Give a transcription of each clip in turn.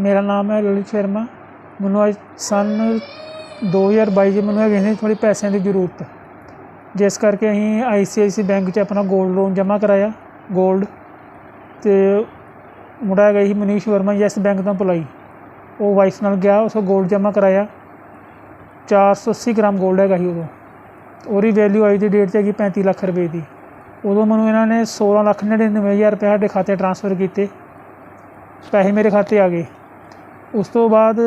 ਮੇਰਾ ਨਾਮ ਹੈ ਲਲਿਤ ਸ਼ਰਮਾ। ਮੈਨੂੰ ਅੱਜ ਸਨ 2022 'ਚ ਮੈਨੂੰ ਹੈਗੇ ਨੇ ਥੋੜੀ ਪੈਸਿਆਂ ਦੀ ਜ਼ਰੂਰਤ। ਜਿਸ ਕਰਕੇ ਅਸੀਂ ਆਈਸੀਆਈਸੀ ਬੈਂਕ 'ਚ ਆਪਣਾ 골ਡ ਲੋਨ ਜਮ੍ਹਾਂ ਕਰਾਇਆ 골ਡ ਤੇ ਮੁੰਡਾ ਗਈ ਮਨੀਸ਼ ਵਰਮਾ, ਯੈਸ ਬੈਂਕ ਤੋਂ ਪੁਲਾਈ ਉਹ ਵਾਈਫ ਨਾਲ ਗਿਆ, ਉਸ 골ਡ ਜਮ੍ਹਾਂ ਕਰਾਇਆ। 480 ਗ੍ਰਾਮ 골ਡ ਹੈਗਾ ਸੀ ਉਦੋਂ। ਉਹਦੀ ਵੈਲਿਊ ਆਈ ਦੀ ਡੇਟ ਤੇ ਹੈਗੀ 35 ਲੱਖ ਰੁਪਏ ਦੀ। ਉਦੋਂ ਮੈਨੂੰ ਇਹਨਾਂ ਨੇ 16 ਲੱਖ 99000 ਰੁਪਏ ਸਾਡੇ ਖਾਤੇ ਟ੍ਰਾਂਸਫਰ ਕੀਤੇ। ਪੈਸੇ ਮੇਰੇ ਖਾਤੇ ਆ ਗਏ। ਉਸ ਤੋਂ ਬਾਅਦ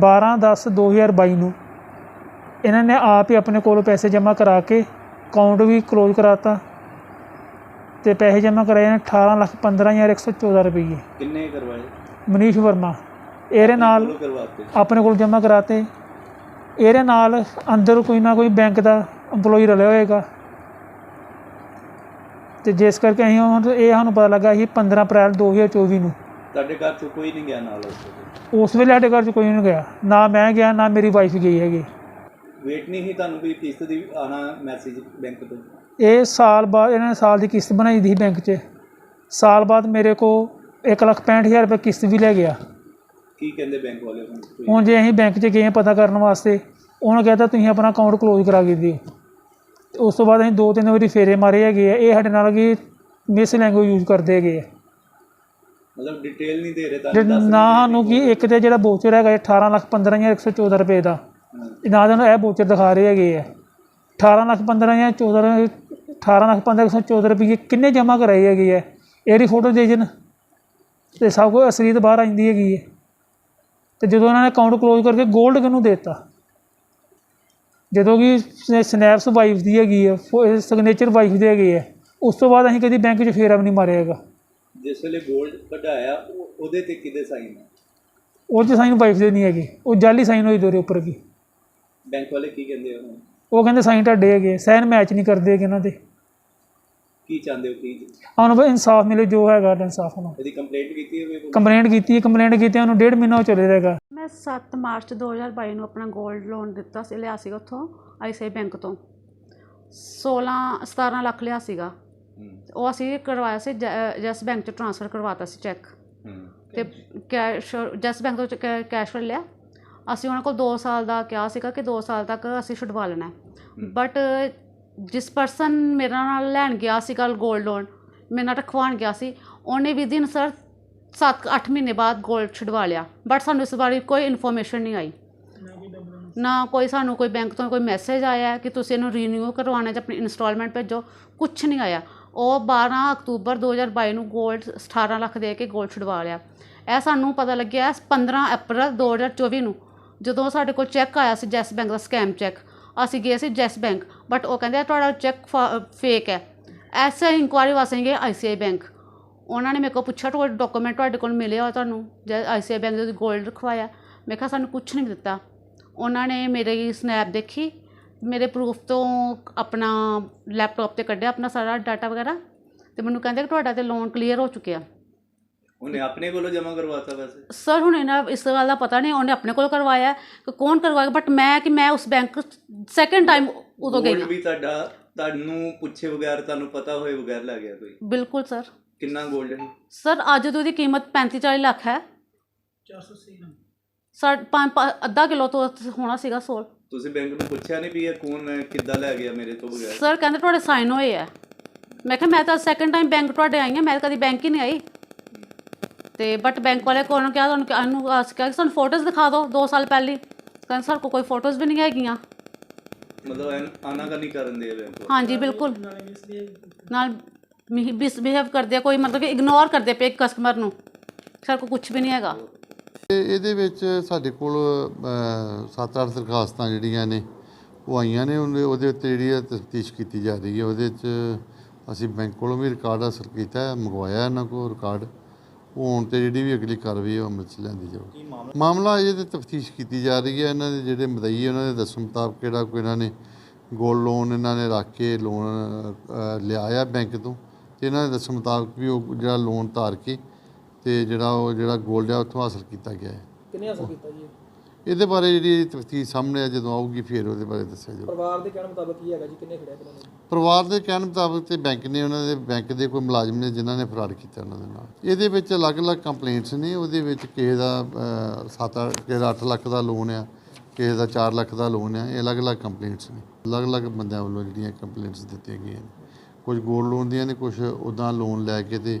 12 10 2022 ਨੂੰ ਇਹਨਾਂ ਨੇ ਆਪ ਹੀ ਆਪਣੇ ਕੋਲੋਂ ਪੈਸੇ ਜਮ੍ਹਾਂ ਕਰਾ ਕੇ ਅਕਾਊਂਟ ਵੀ ਕਲੋਜ਼ ਕਰਾਤਾ ਤੇ ਪੈਸੇ ਜਮ੍ਹਾਂ ਕਰਾਏ ਨੇ 18 ਲੱਖ 15114 ਰੁਪਏ ਕਿੰਨੇ ਕਰਵਾਏ? ਮਨੀਸ਼ ਵਰਮਾ ਇਹਦੇ ਨਾਲ ਆਪਣੇ ਕੋਲ ਜਮ੍ਹਾਂ ਕਰਾਤੇ। ਇਹਦੇ ਨਾਲ ਅੰਦਰ ਕੋਈ ਨਾ ਕੋਈ ਬੈਂਕ ਦਾ EMPLOYEE ਰਲਿਆ ਹੋਏਗਾ। ਤੇ ਜਿਸ ਕਰਕੇ ਅਸੀਂ ਹੁਣ ਇਹ ਸਾਨੂੰ ਪਤਾ ਲੱਗਾ ਸੀ 15 ਅਪ੍ਰੈਲ 2024 ਨੂੰ। ਤੁਹਾਡੇ ਘਰ ਚੋਂ ਕੋਈ ਨਹੀਂ ਗਿਆ ਨਾਲ ਉਸ ਵੇਲੇ? ਉਸ ਵੇਲੇ ਸਾਡੇ ਘਰ 'ਚ ਕੋਈ ਨਹੀਂ ਗਿਆ। ਨਾ ਮੈਂ ਗਿਆ ਨਾ ਮੇਰੀ ਵਾਈਫ ਗਈ ਹੈਗੀ। ਵੇਟ ਨਹੀਂ ਸੀ ਤੁਹਾਨੂੰ ਵੀ ਕਿਸ਼ਤ ਦੀ ਆਣਾ ਮੈਸੇਜ ਬੈਂਕ ਤੋਂ? ਇਹ ਸਾਲ ਬਾਅਦ ਇਹਨਾਂ ਨੇ ਸਾਲ ਦੀ ਕਿਸ਼ਤ ਬਣਾਈ ਦੀ ਸੀ ਬੈਂਕ 'ਚ। ਸਾਲ ਬਾਅਦ ਮੇਰੇ ਕੋ 1,65,000 ਰੁਪਏ ਕਿਸ਼ਤ ਵੀ ਲੈ ਗਿਆ। ਕੀ ਕਹਿੰਦੇ ਬੈਂਕ ਵਾਲੇ ਹੁਣ ਹੁਣ ਜੇ ਅਸੀਂ ਬੈਂਕ 'ਚ ਗਏ ਹਾਂ ਪਤਾ ਕਰਨ ਵਾਸਤੇ ਉਹਨਾਂ ਕਹਿੰਦਾ ਤੁਸੀਂ ਆਪਣਾ ਅਕਾਊਂਟ ਕਲੋਜ਼ ਕਰਾ ਕੇ ਦਿਓ। ਤੇ ਉਸ ਤੋਂ ਬਾਅਦ ਅਸੀਂ ਦੋ ਤਿੰਨ ਵਾਰੀ ਫੇਰੇ ਮਾਰੇ ਹੈਗੇ ਆ। ਇਹ ਸਾਡੇ ਨਾਲ ਕੀ ਮਿਸ ਲੈਂਗੁਏਜ ਯੂਜ਼ ਕਰਦੇ ਹੈਗੇ ਆ। ਮਤਲਬ ਡਿਟੇਲ ਨਹੀਂ ਦੇ ਰਹੇ ਜੇ ਦੱਸ ਨਾ ਸਾਨੂੰ ਕੀ ਇੱਕ ਤੇ ਜਿਹੜਾ ਬੋਚਰ ਹੈਗਾ ਇਹ 18 ਲੱਖ 15114 ਰੁਪਏ ਦਾ। ਹਾਂ। ਇਹ ਨਾ ਤੁਹਾਨੂੰ ਇਹ ਬੋਚਰ ਦਿਖਾ ਰਹੇ ਹੈਗੇ ਆ। 18 ਲੱਖ 15014 18 ਲੱਖ 15114 ਰੁਪਏ ਕਿੰਨੇ ਜਮ੍ਹਾਂ ਕਰਾਏ ਹੈਗੇ ਆ? ਇਹਦੀ ਫੋਟੋ ਦੇ ਜਨ ਤੇ ਸਭ ਕੁਝ ਅਸਲੀਤ ਬਾਹਰ ਆ ਜਾਂਦੀ ਹੈਗੀ ਹੈ ਤੇ ਜਦੋਂ ਇਹਨਾਂ ਨੇ ਅਕਾਊਂਟ ਕਲੋਜ਼ ਕਰਕੇ 골ਡ ਕਿਹਨੂੰ ਦੇਤਾ? ਜਦੋਂ ਕਿ ਸਨੈਪਸ ਵਾਈਫ ਦੀ ਹੈਗੀ ਹੈ ਸਿਗਨੇਚਰ ਵਾਈਫ ਦੇ ਹੈਗੇ ਆ। ਉਸ ਤੋਂ ਬਾਅਦ ਅਸੀਂ ਕਦੀ ਬੈਂਕ 'ਚ ਫੇਰਾ ਵੀ ਨਹੀਂ ਮਾਰਿਆ ਹੈਗਾ। ਜਿਸ ਵੇਲੇ 골ਡ ਕਢਾਇਆ ਉਹ- ਉਹਦੇ ਤੇ ਕਿਹਦੇ ਸਾਈਨ ਹੈ ਉਹ 'ਚ ਸਾਈਨ ਵਾਈਫ ਦੇ ਨਹੀਂ ਹੈਗੇ। ਉਹ ਜਾਲੀ ਸਾਈਨ ਹੋਈ ਦੋਰੇ ਉੱਪਰ ਵੀ। ਬੈਂਕ ਵਾਲੇ ਕੀ ਕਹਿੰਦੇ ਹੁਣ ਉਹ ਕਹਿੰਦੇ ਸਾਈਨ ਤੁਹਾਡੇ ਹੈਗੇ ਸਾਈਨ ਮੈਚ ਨਹੀਂ ਕਰਦੇ ਹੈਗੇ ਇਹਨਾਂ ਦੇ। ਕੀ ਚਾਹੁੰਦੇ ਹੋ ਕੀ ਹੁਣ ਬਈ ਇਨਸਾਫ ਮਿਲੇ ਜੋ ਹੈਗਾ ਇਨਸਾਫ ਨੂੰ ਇਹਦੀ ਕੰਪਲੇਂਟ ਕੀਤੀ ਹੋਵੇ ਕੋਈ? ਕੰਪਲੇਂਟ ਕੀਤੀ ਕੰਪਲੇਂਟ ਕੀਤੀ ਉਹਨੂੰ ਡੇਢ ਮਹੀਨਾ ਹੋ ਚੱਲੇ ਰਹੇਗਾ ਮੈਂ 7 ਮਾਰਚ 2022 ਨੂੰ ਆਪਣਾ 골ਡ ਲੋਨ ਦਿੱਤਾ ਸੀ ਲਿਆ ਸੀਗਾ ਉੱਥੋਂ ਆਈਸੀਆਈ ਬੈਂਕ ਤੋਂ। 16 17 ਲੱਖ ਲਿਆ ਸੀਗਾ। ਹੂੰ ਉਹ ਅਸੀਂ ਕਰਵਾਇਆ ਸੀ ਜੈਸ ਬੈਂਕ ਚ ਟ੍ਰਾਂਸਫਰ ਕਰਵਾਤਾ ਸੀ ਚੈੱਕ। ਤੇ ਕੈਸ਼ ਜੈਸ ਬੈਂਕ ਤੋਂ ਕੈਸ਼ ਲਿਆ। ਅਸੀਂ ਉਹਨਾਂ ਕੋਲ 2 ਸਾਲ ਦਾ ਕਿਹਾ ਸੀਗਾ ਕਿ 2 ਸਾਲ ਤੱਕ ਅਸੀਂ ਛੁਡਵਾ ਲੈਣਾ ਬਟ ਜਿਸ ਪਰਸਨ ਮੇਰੇ ਨਾਲ ਲੈਣ ਗਿਆ ਸੀ ਕੱਲ 골ਡ ਲੋਨ ਮੇਰੇ ਨਾਲ ਰਖਵਾਉਣ ਗਿਆ ਸੀ ਉਹਨੇ ਵੀ ਦਿਨ ਸਰ 7-8 ਮਹੀਨੇ ਬਾਅਦ 골ਡ ਛੁਡਵਾ ਲਿਆ। ਬਟ ਸਾਨੂੰ ਇਸ ਬਾਰੇ ਕੋਈ ਇਨਫੋਰਮੇਸ਼ਨ ਨਹੀਂ ਆਈ। ਨਾ ਕੋਈ ਸਾਨੂੰ ਕੋਈ ਬੈਂਕ ਤੋਂ ਕੋਈ ਮੈਸੇਜ ਆਇਆ ਕਿ ਤੁਸੀਂ ਇਹਨੂੰ ਰੀਨਿਊ ਕਰਵਾਉਣਾ ਜਾਂ ਆਪਣੀ ਇਨਸਟਾਲਮੈਂਟ ਭੇਜੋ ਕੁਝ ਨਹੀਂ ਆਇਆ। ਉਹ ਬਾਰ੍ਹਾਂ ਅਕਤੂਬਰ ਦੋ ਹਜ਼ਾਰ ਬਾਈ ਨੂੰ ਗੋਲਡ ਅਠਾਰ੍ਹਾਂ ਲੱਖ ਦੇ ਕੇ ਗੋਲਡ ਛੁਡਵਾ ਲਿਆ। ਇਹ ਸਾਨੂੰ ਪਤਾ ਲੱਗਿਆ ਪੰਦਰ੍ਹਾਂ ਅਪ੍ਰੈਲ ਦੋ ਹਜ਼ਾਰ ਚੌਵੀ ਨੂੰ, ਜਦੋਂ ਸਾਡੇ ਕੋਲ ਚੈੱਕ ਆਇਆ ਸੀ ਜੈਸ ਬੈਂਕ ਦਾ ਸਕੈਮ ਚੈੱਕ ਅਸੀਂ ਗਏ ਸੀ ਜੈਸ ਬੈਂਕ ਬਟ ਉਹ ਕਹਿੰਦੇ ਤੁਹਾਡਾ ਚੈੱਕ ਫੇਕ ਹੈ। ਐਸਾ ਇਨਕੁਆਇਰੀ ਵਾਸਤੇ ਗਏ ਆਈਸੀਆਈ ਬੈਂਕ। ਉਹਨਾਂ ਨੇ ਮੇਰੇ ਕੋਲ ਪੁੱਛਿਆ, ਤੁਹਾਡੇ ਡਾਕੂਮੈਂਟ ਤੁਹਾਡੇ ਕੋਲ ਮਿਲੇ ਹੋ ਤੁਹਾਨੂੰ? ਜੈ ਆਈਸੀਆਈ ਬੈਂਕ ਦੇ ਗੋਲਡ ਰਖਵਾਇਆ। ਮੈਂ ਕਿਹਾ, ਸਾਨੂੰ ਕੁਝ ਨਹੀਂ ਦਿੱਤਾ। ਉਹਨਾਂ ਨੇ ਮੇਰੀ ਸਨੈਪ ਦੇਖੀ। ਮੇਰੇ ਪ੍ਰੂਫ ਤੋਂ ਆਪਣਾ ਲੈਪਟਾਪ ਤੇ ਕੱਢਿਆ ਆਪਣਾ ਸਾਰਾ ਡਾਟਾ ਵਗੈਰਾ। ਤੇ ਮੈਨੂੰ ਕਹਿੰਦੇ ਕਿ ਤੁਹਾਡਾ ਤੇ ਲੋਨ ਕਲੀਅਰ ਹੋ ਚੁੱਕਿਆ। ਉਹਨੇ ਆਪਣੇ ਕੋਲੋਂ ਜਮ੍ਹਾਂ ਕਰਵਾਤਾ ਵੈਸੇ? ਸਰ ਹੁਣ ਇਹਨਾਂ ਇਸ ਗੱਲ ਦਾ ਪਤਾ ਨਹੀਂ ਉਹਨੇ ਆਪਣੇ ਕੋਲ ਕਰਵਾਇਆ ਕਿ ਕੌਣ ਕਰਵਾਇਆ ਬਟ ਮੈਂ ਕਿ ਮੈਂ ਉਸ ਬੈਂਕ ਸੈਕੰਡ ਟਾਈਮ ਉਦੋਂ ਗਈ Gold ਹਾਂ। ਵੀ ਤੁਹਾਡਾ ਤੁਹਾਨੂੰ ਪੁੱਛੇ ਬਗੈਰ ਤੁਹਾਨੂੰ ਪਤਾ ਹੋਏ ਬਗੈਰ ਲੈ ਗਿਆ ਕੋਈ? ਬਿਲਕੁਲ ਸਰ ਕਿੰਨਾ 골ਡ ਹੈ ਸਰ ਅੱਜ ਤੋਂ ਉਹਦੀ ਕੀਮਤ 35 40 ਲੱਖ ਹੈ। 480 ਸਰ ਪੰਜ ਪੰਜ- ਅੱਧਾ ਕਿਲੋ ਤੋਂ ਹੋਣਾ ਸੀਗਾ ਸੋਲ। ਤੁਸੀਂ ਬੈਂਕ ਨੂੰ ਪੁੱਛਿਆ ਨਹੀਂ ਵੀ ਇਹ ਕੌਣ ਹੈ ਕਿੱਦਾਂ ਲੈ ਗਿਆ ਮੇਰੇ ਤੋਂ ਬਗੈਰ? ਸਰ ਕਹਿੰਦੇ ਤੁਹਾਡੇ ਸਾਈਨ ਹੋਏ ਆ। ਮੈਂ ਕਿਹਾ ਮੈਂ ਤਾਂ ਸੈਕੰਡ ਟਾਈਮ ਬੈਂਕ ਤੁਹਾਡੇ ਆਈ ਹਾਂ ਮੈਂ ਕਦੀ ਬੈਂਕ ਹੀ ਨਹੀਂ ਆਈ। ਤੇ ਬਟ ਬੈਂਕ ਵਾਲੇ ਕੋਲ ਕਿਹਾ ਤੁਹਾਨੂੰ ਇਹਨੂੰ ਆਸ ਕਿਹਾ ਕਿ ਸਾਨੂੰ ਫੋਟੋਜ਼ ਦਿਖਾ ਦਿਓ 2 ਸਾਲ ਪਹਿਲੀ। ਕਹਿੰਦੇ ਸਰ ਕੋਈ ਫੋਟੋਜ਼ ਵੀ ਨਹੀਂ ਹੈਗੀਆਂ। ਮਤਲਬ ਆਨਾ ਕਰਨੀ ਕਰਨ ਦੇ ਬੈਂਕ ਵਾਲੇ। ਹਾਂਜੀ ਬਿਲਕੁਲ। ਨਾਲ ਮਿਸਬਿਹੇਵ ਕਰਦੇ ਆ ਕੋਈ ਮਤਲਬ ਕਿ ਇਗਨੋਰ ਕਰਦੇ ਪਏ ਕਸਟਮਰ ਨੂੰ। ਸਰ ਕੋ ਕੁਝ ਵੀ ਨਹੀਂ ਹੈਗਾ। ਇਹਦੇ ਵਿੱਚ ਸਾਡੇ ਕੋਲ 7-8 ਦਰਖਾਸਤਾਂ ਜਿਹੜੀਆਂ ਨੇ ਉਹ ਆਈਆਂ ਨੇ ਉਹਦੇ ਉੱਤੇ ਜਿਹੜੀ ਤਫਤੀਸ਼ ਕੀਤੀ ਜਾ ਰਹੀ ਹੈ ਉਹਦੇ 'ਚ ਅਸੀਂ ਬੈਂਕ ਕੋਲੋਂ ਵੀ ਰਿਕਾਰਡ ਹਾਸਲ ਕੀਤਾ ਮੰਗਵਾਇਆ ਇਹਨਾਂ ਕੋਲ ਰਿਕਾਰਡ ਉਹ ਹੁਣ ਤੇ ਜਿਹੜੀ ਵੀ ਅਗਲੀ ਕਾਰਵਾਈ ਉਹ ਅਮਲ 'ਚ ਜਾਊਗੀ ਮਾਮਲਾ? ਅਜੇ ਤੇ ਤਫਤੀਸ਼ ਕੀਤੀ ਜਾ ਰਹੀ ਹੈ ਇਹਨਾਂ ਦੇ ਜਿਹੜੇ ਮਦਈ ਉਹਨਾਂ ਦੇ ਦੱਸਣ ਮੁਤਾਬਕ ਕਿਹੜਾ ਕੋਈ ਇਹਨਾਂ ਨੇ ਗੋਲਡ ਲੋਨ ਇਹਨਾਂ ਨੇ ਰੱਖ ਕੇ ਲੋਨ ਲਿਆ ਆ ਬੈਂਕ ਤੋਂ ਤੇ ਇਹਨਾਂ ਦੇ ਦੱਸਣ ਮੁਤਾਬਕ ਵੀ ਉਹ ਜਿਹੜਾ ਲੋਨ ਧਾਰ ਕੇ ਤੇ ਜਿਹੜਾ ਉਹ ਜਿਹੜਾ 골ਡ ਆ ਉੱਥੋਂ ਹਾਸਲ ਕੀਤਾ ਗਿਆ ਹੈ। ਕਿੰਨੇ ਹਾਸਲ ਕੀਤਾ ਜੀ? ਇਹਦੇ ਬਾਰੇ ਜਿਹੜੀ ਤਫਤੀਸ਼ ਸਾਹਮਣੇ ਆ ਜਦੋਂ ਆਊਗੀ ਫਿਰ ਉਹਦੇ ਬਾਰੇ ਦੱਸਿਆ ਜਾਊਗਾ ਪਰਿਵਾਰ ਦੇ ਕਹਿਣ ਮੁਤਾਬਕ ਕੀ ਹੈਗਾ ਜੀ? ਕਿੰਨੇ ਖੜਿਆ ਕਿੰਨੇ ਪਰਿਵਾਰ ਦੇ ਕਹਿਣ ਮੁਤਾਬਕ ਤੇ ਬੈਂਕ ਨੇ ਉਹਨਾਂ ਦੇ ਬੈਂਕ ਦੇ ਕੋਈ ਮੁਲਾਜ਼ਮ ਨੇ ਜਿਨ੍ਹਾਂ ਨੇ ਫਰਾਡ ਕੀਤਾ ਉਹਨਾਂ ਦੇ ਨਾਲ। ਇਹਦੇ ਵਿੱਚ ਅਲੱਗ-ਅਲੱਗ ਕੰਪਲੇਂਟਸ ਨੇ ਉਹਦੇ ਵਿੱਚ ਕਿਸੇ ਦਾ 7 ਕਿਸੇ ਦਾ 8 ਲੱਖ ਦਾ ਲੋਨ ਆ ਕਿਸੇ ਦਾ 4 ਲੱਖ ਦਾ ਲੋਨ ਆ ਇਹ ਅਲੱਗ-ਅਲੱਗ ਕੰਪਲੇਂਟਸ ਨੇ। ਅਲੱਗ-ਅਲੱਗ ਬੰਦਿਆਂ ਵੱਲੋਂ ਜਿਹੜੀਆਂ ਕੰਪਲੇਂਟਸ ਦਿੱਤੀਆਂ ਗਈਆਂ ਨੇ। ਕੁਝ ਗੋਲਡ ਲੋਨ ਦੀਆਂ ਨੇ ਕੁਝ ਉਦਾਂ ਲੋਨ ਲੈ ਕੇ ਤੇ